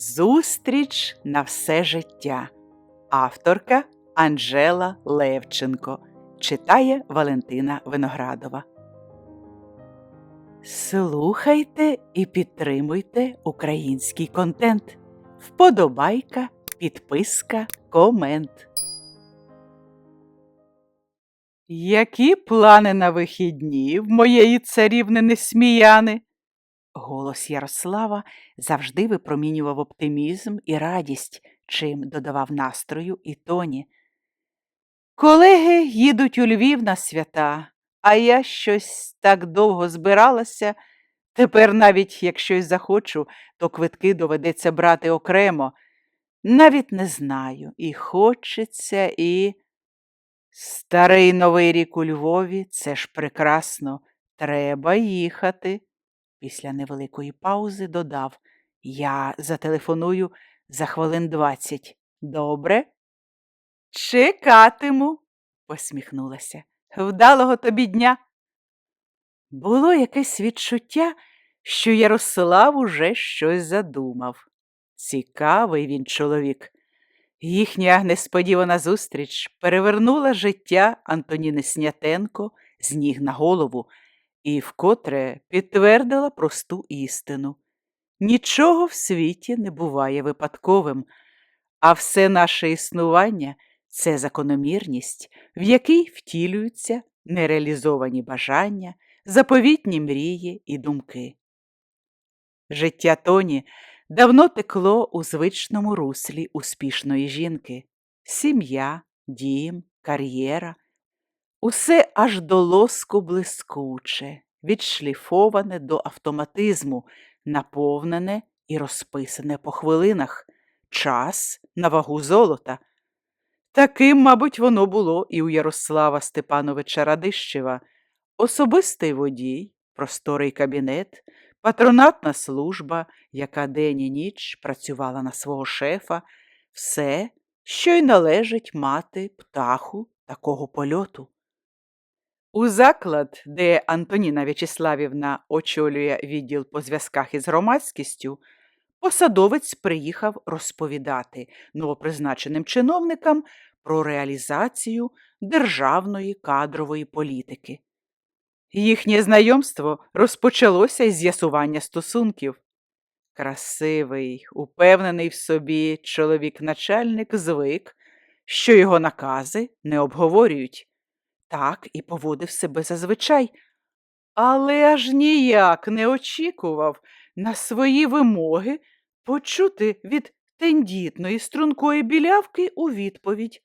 Зустріч на все життя. Авторка Анжела Левченко. Читає Валентина Виноградова. Слухайте і підтримуйте український контент. Вподобайка, підписка, комент. Які плани на вихідні в моєї царівни несміяни? Голос Ярослава завжди випромінював оптимізм і радість, чим додавав настрою і тоні. Колеги їдуть у Львів на свята, а я щось так довго збиралася. Тепер, навіть якщо й захочу, то квитки доведеться брати окремо. Навіть не знаю, і хочеться, і. Старий новий рік у Львові це ж прекрасно. Треба їхати. Після невеликої паузи додав Я зателефоную за хвилин двадцять. Добре? Чекатиму, посміхнулася. Вдалого тобі дня. Було якесь відчуття, що Ярослав уже щось задумав. Цікавий він чоловік. Їхня несподівана зустріч перевернула життя Антоніни Снятенко з ніг на голову і вкотре підтвердила просту істину. Нічого в світі не буває випадковим, а все наше існування це закономірність, в якій втілюються нереалізовані бажання, заповітні мрії і думки. Життя Тоні давно текло у звичному руслі успішної жінки сім'я, дім, кар'єра. Усе аж до лоску блискуче, відшліфоване до автоматизму, наповнене і розписане по хвилинах, час на вагу золота. Таким, мабуть, воно було і у Ярослава Степановича Радищева, особистий водій, просторий кабінет, патронатна служба, яка день і ніч працювала на свого шефа, все, що й належить мати птаху такого польоту. У заклад, де Антоніна В'ячеславівна очолює відділ по зв'язках із громадськістю, посадовець приїхав розповідати новопризначеним чиновникам про реалізацію державної кадрової політики. Їхнє знайомство розпочалося із з'ясування стосунків. Красивий, упевнений в собі чоловік-начальник звик, що його накази не обговорюють. Так і поводив себе зазвичай, але аж ніяк не очікував на свої вимоги почути від тендітної стрункої білявки у відповідь.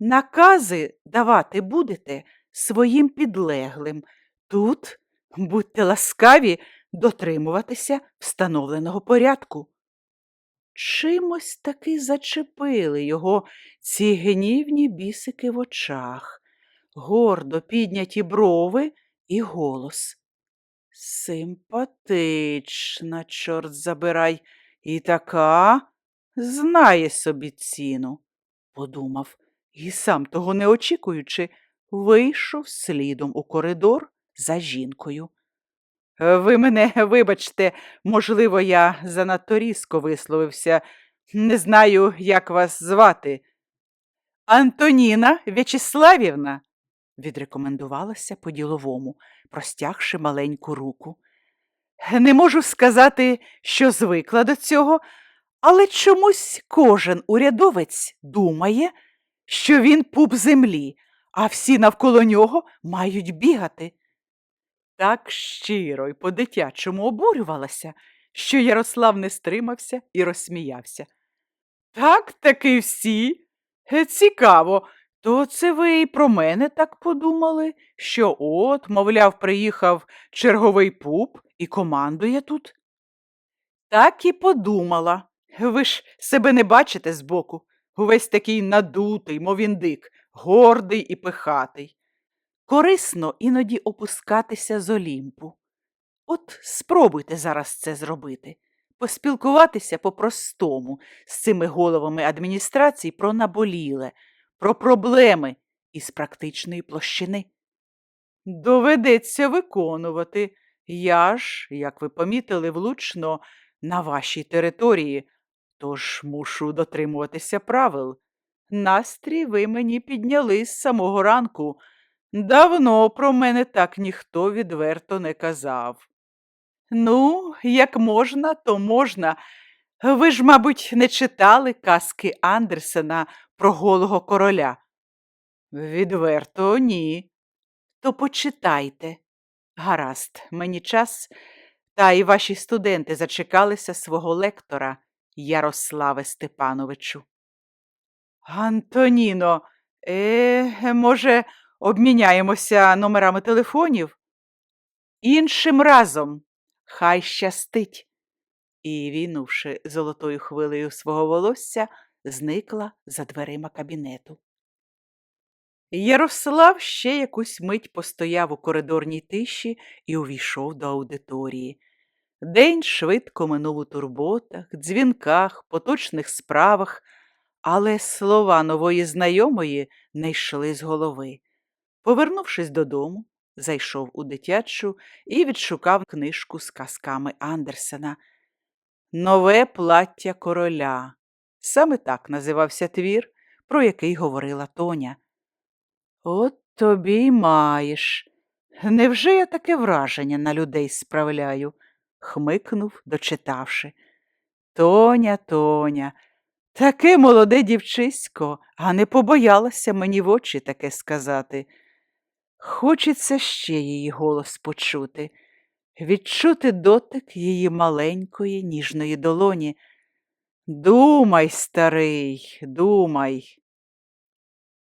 Накази давати будете своїм підлеглим. Тут будьте ласкаві дотримуватися встановленого порядку. Чимось таки зачепили його ці гнівні бісики в очах, гордо підняті брови і голос. Симпатична, чорт забирай, і така знає собі ціну, подумав, і сам того не очікуючи, вийшов слідом у коридор за жінкою. Ви мене вибачте, можливо, я занадто різко висловився. Не знаю, як вас звати. Антоніна В'ячеславівна, відрекомендувалася по-діловому, простягши маленьку руку. Не можу сказати, що звикла до цього, але чомусь кожен урядовець думає, що він пуп землі, а всі навколо нього мають бігати. Так щиро й по-дитячому обурювалася, що Ярослав не стримався і розсміявся. Так таки всі. Е, Цікаво, то це ви і про мене так подумали, що от, мовляв, приїхав черговий пуп і командує тут? Так і подумала. Ви ж себе не бачите збоку. Увесь такий надутий, мов індик, гордий і пихатий. Корисно іноді опускатися з Олімпу. От спробуйте зараз це зробити, поспілкуватися по-простому з цими головами адміністрації про наболіле, про проблеми із практичної площини. Доведеться виконувати. Я ж, як ви помітили, влучно на вашій території, тож мушу дотримуватися правил. Настрій ви мені підняли з самого ранку. Давно про мене так ніхто відверто не казав. Ну, як можна, то можна. Ви ж, мабуть, не читали казки Андерсена про голого короля. Відверто ні. То почитайте. Гаразд, мені час, та і ваші студенти зачекалися свого лектора, Ярославе Степановичу. Антоніно, е, може, обміняємося номерами телефонів? Іншим разом. Хай щастить. І, війнувши золотою хвилею свого волосся, зникла за дверима кабінету. Ярослав ще якусь мить постояв у коридорній тиші і увійшов до аудиторії. День швидко минув у турботах, дзвінках, поточних справах, але слова нової знайомої не йшли з голови. Повернувшись додому, зайшов у дитячу і відшукав книжку з казками Андерсена. Нове плаття короля. Саме так називався твір, про який говорила Тоня. От тобі й маєш. Невже я таке враження на людей справляю? хмикнув, дочитавши. Тоня, Тоня, таке молоде дівчисько, а не побоялася мені в очі таке сказати. Хочеться ще її голос почути, відчути дотик її маленької ніжної долоні. Думай, старий, думай.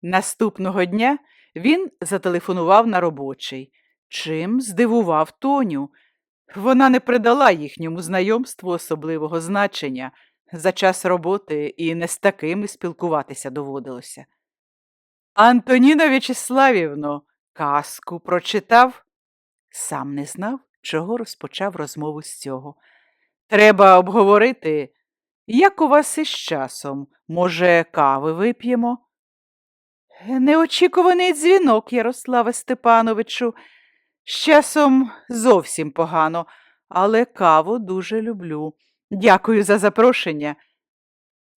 Наступного дня він зателефонував на робочий, чим здивував Тоню. Вона не придала їхньому знайомству особливого значення. За час роботи і не з такими спілкуватися доводилося. Антоніна В'ячеславівно, казку прочитав? Сам не знав, чого розпочав розмову з цього. Треба обговорити, як у вас із часом, може, кави вип'ємо? Неочікуваний дзвінок, Ярославе Степановичу. З часом зовсім погано, але каву дуже люблю. Дякую за запрошення.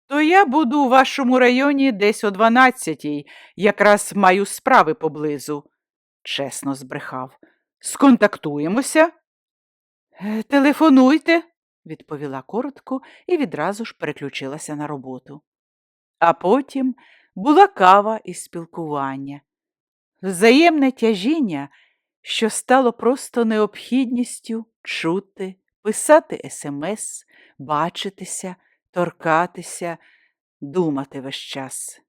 То я буду у вашому районі десь о дванадцятій, якраз маю справи поблизу, чесно збрехав. Сконтактуємося? «Е, Телефонуйте, відповіла коротко і відразу ж переключилася на роботу. А потім була кава і спілкування, взаємне тяжіння, що стало просто необхідністю чути, писати смс, бачитися, торкатися, думати весь час.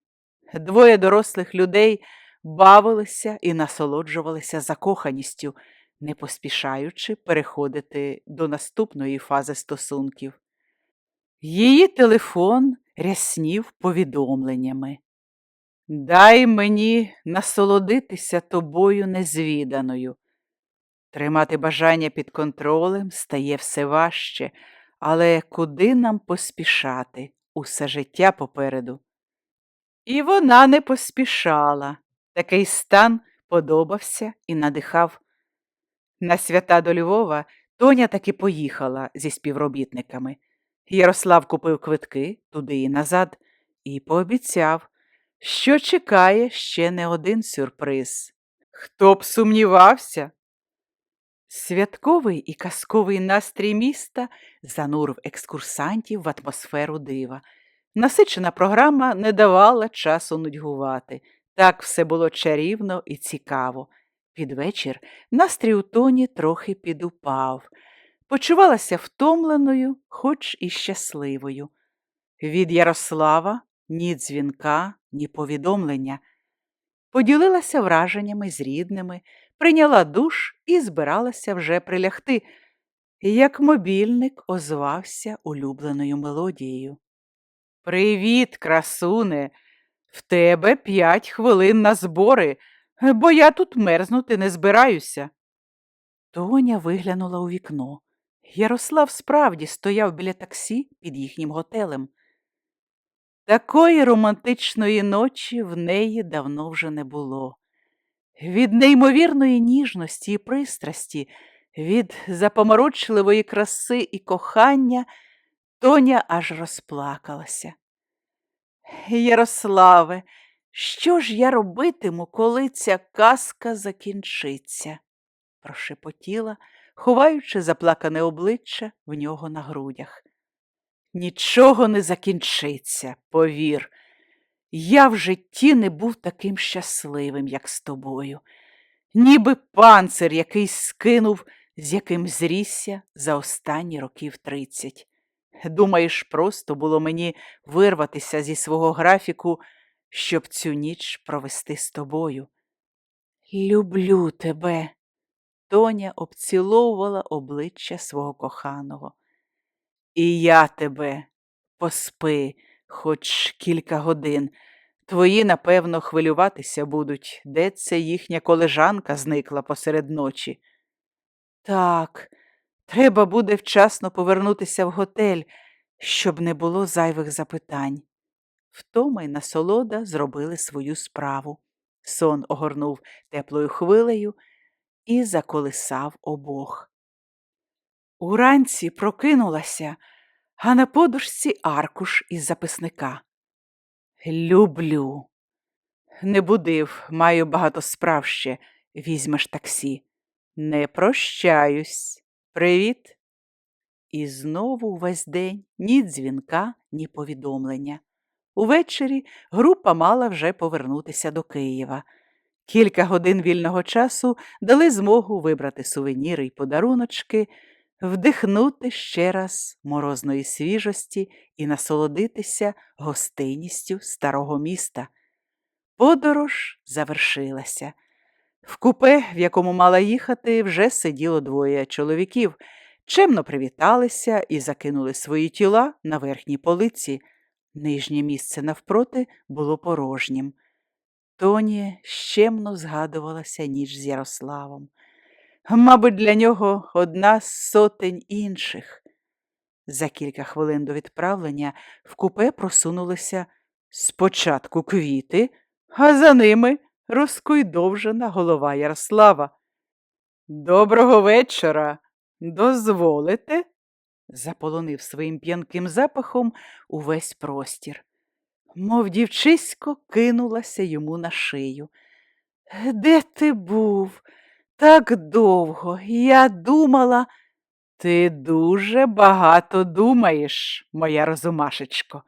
Двоє дорослих людей бавилися і насолоджувалися закоханістю, не поспішаючи переходити до наступної фази стосунків. Її телефон ряснів повідомленнями. Дай мені насолодитися тобою незвіданою. Тримати бажання під контролем стає все важче, але куди нам поспішати усе життя попереду? І вона не поспішала. Такий стан подобався і надихав. На свята до Львова Тоня таки поїхала зі співробітниками. Ярослав купив квитки туди і назад і пообіцяв, що чекає ще не один сюрприз. Хто б сумнівався? Святковий і казковий настрій міста занурив екскурсантів в атмосферу дива. Насичена програма не давала часу нудьгувати. Так все було чарівно і цікаво. Під вечір настрій у тоні трохи підупав. Почувалася втомленою, хоч і щасливою. Від Ярослава ні дзвінка, ні повідомлення. Поділилася враженнями з рідними, прийняла душ і збиралася вже прилягти, як мобільник озвався улюбленою мелодією. Привіт, красуне! В тебе п'ять хвилин на збори, бо я тут мерзнути не збираюся. Тоня виглянула у вікно. Ярослав справді стояв біля таксі під їхнім готелем. Такої романтичної ночі в неї давно вже не було. Від неймовірної ніжності і пристрасті, від запоморочливої краси і кохання Тоня аж розплакалася. Ярославе, що ж я робитиму, коли ця казка закінчиться? прошепотіла, ховаючи заплакане обличчя в нього на грудях. Нічого не закінчиться, повір. Я в житті не був таким щасливим, як з тобою, ніби панцир якийсь скинув, з яким зрісся за останні років тридцять. Думаєш, просто було мені вирватися зі свого графіку, щоб цю ніч провести з тобою. Люблю тебе. Тоня обціловувала обличчя свого коханого. І я тебе поспи хоч кілька годин. Твої, напевно, хвилюватися будуть, де це їхня колежанка зникла посеред ночі. Так, треба буде вчасно повернутися в готель, щоб не було зайвих запитань. Втома й насолода зробили свою справу. Сон огорнув теплою хвилею і заколисав обох. Уранці прокинулася, а на подушці аркуш із записника. Люблю. Не будив, маю багато справ ще. Візьмеш таксі. Не прощаюсь. Привіт. І знову весь день ні дзвінка, ні повідомлення. Увечері група мала вже повернутися до Києва. Кілька годин вільного часу дали змогу вибрати сувеніри й подаруночки, вдихнути ще раз морозної свіжості і насолодитися гостинністю старого міста. Подорож завершилася. В купе, в якому мала їхати, вже сиділо двоє чоловіків, чемно привіталися і закинули свої тіла на верхній полиці. Нижнє місце навпроти було порожнім. Тоні щемно згадувалася ніч з Ярославом. Мабуть, для нього одна з сотень інших. За кілька хвилин до відправлення в купе просунулися спочатку квіти, а за ними розкойдовжена голова Ярослава. Доброго вечора. Дозволите? Заполонив своїм п'янким запахом увесь простір. Мов дівчисько кинулася йому на шию. Де ти був? Так довго. Я думала, ти дуже багато думаєш, моя розумашечко,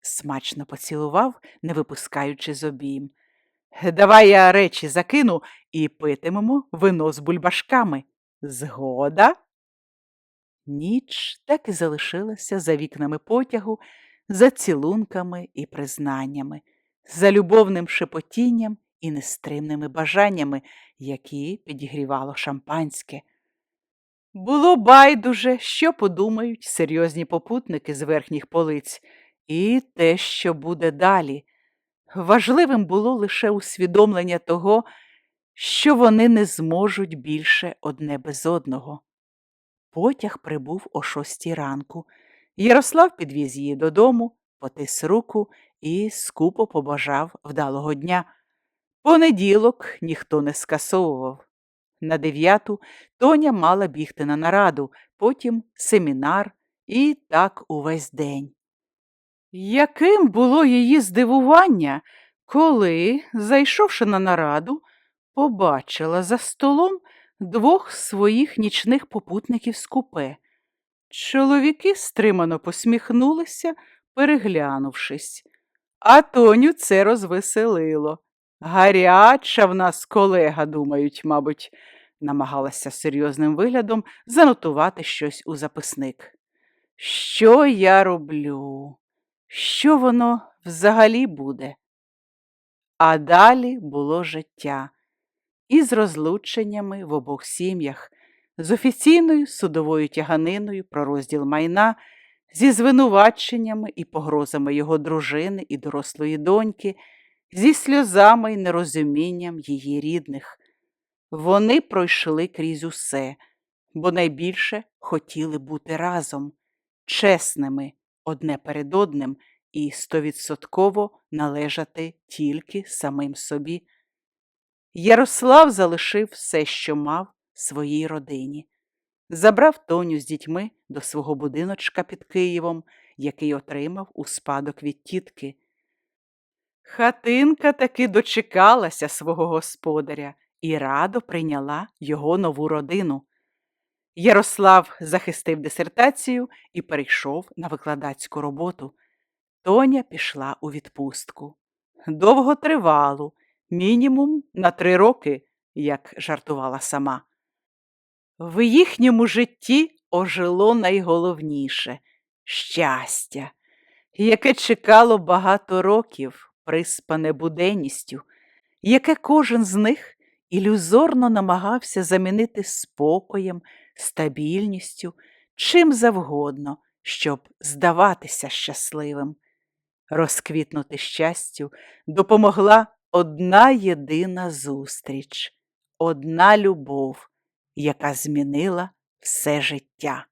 смачно поцілував, не випускаючи з обійм. Давай я речі закину і питимемо вино з бульбашками. Згода? Ніч так і залишилася за вікнами потягу, за цілунками і признаннями, за любовним шепотінням і нестримними бажаннями, які підігрівало шампанське. Було байдуже, що подумають серйозні попутники з верхніх полиць, і те, що буде далі. Важливим було лише усвідомлення того, що вони не зможуть більше одне без одного. Потяг прибув о шостій ранку. Ярослав підвіз її додому, потис руку і скупо побажав вдалого дня. Понеділок ніхто не скасовував. На дев'яту Тоня мала бігти на нараду, потім семінар і так увесь день. Яким було її здивування, коли, зайшовши на нараду, побачила за столом двох своїх нічних попутників з купе. Чоловіки стримано посміхнулися, переглянувшись, а Тоню це розвеселило. Гаряча в нас колега, думають, мабуть, намагалася серйозним виглядом занотувати щось у записник. Що я роблю? Що воно взагалі буде? А далі було життя із розлученнями в обох сім'ях, з офіційною судовою тяганиною про розділ майна, зі звинуваченнями і погрозами його дружини і дорослої доньки, зі сльозами й нерозумінням її рідних. Вони пройшли крізь усе, бо найбільше хотіли бути разом, чесними одне перед одним і стовідсотково належати тільки самим собі. Ярослав залишив все, що мав своїй родині. забрав Тоню з дітьми до свого будиночка під Києвом, який отримав у спадок від тітки. Хатинка таки дочекалася свого господаря і радо прийняла його нову родину. Ярослав захистив дисертацію і перейшов на викладацьку роботу. Тоня пішла у відпустку. Довготривалу, мінімум на три роки, як жартувала сама. В їхньому житті ожило найголовніше щастя, яке чекало багато років, приспане буденністю, яке кожен з них ілюзорно намагався замінити спокоєм, стабільністю, чим завгодно, щоб здаватися щасливим. Розквітнути щастю допомогла одна єдина зустріч, одна любов, яка змінила все життя.